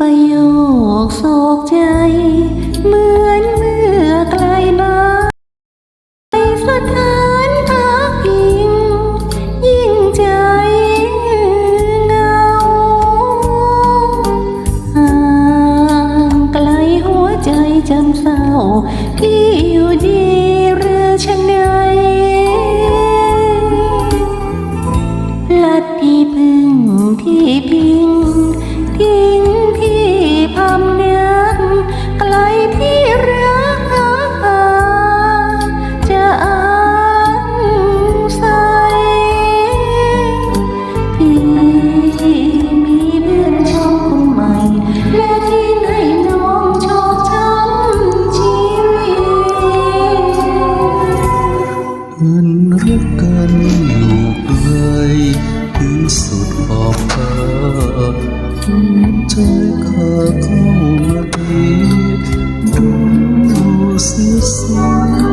กโศกใจ เหมือนเมื่อไกลบ้านไปสถานพักพิง ยิ่งใจเหงาห่างไกลหัวใจจำเศร้าพี่อยู่ดีหรือฉันใดลัดพี่พึ่งที่พิ เอินรักกันอยู่ไกลถึงสุดขอบฟ้าใจข้าเข้ามาดีดูเสีย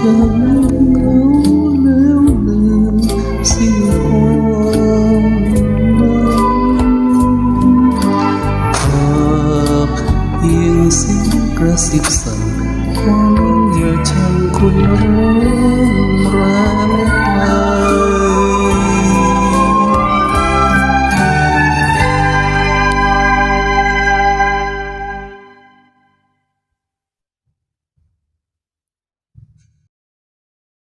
จำเขาแล้วลืสิ้นวามบียงสีกระสิบสั่งความอย่าชังคุณรู้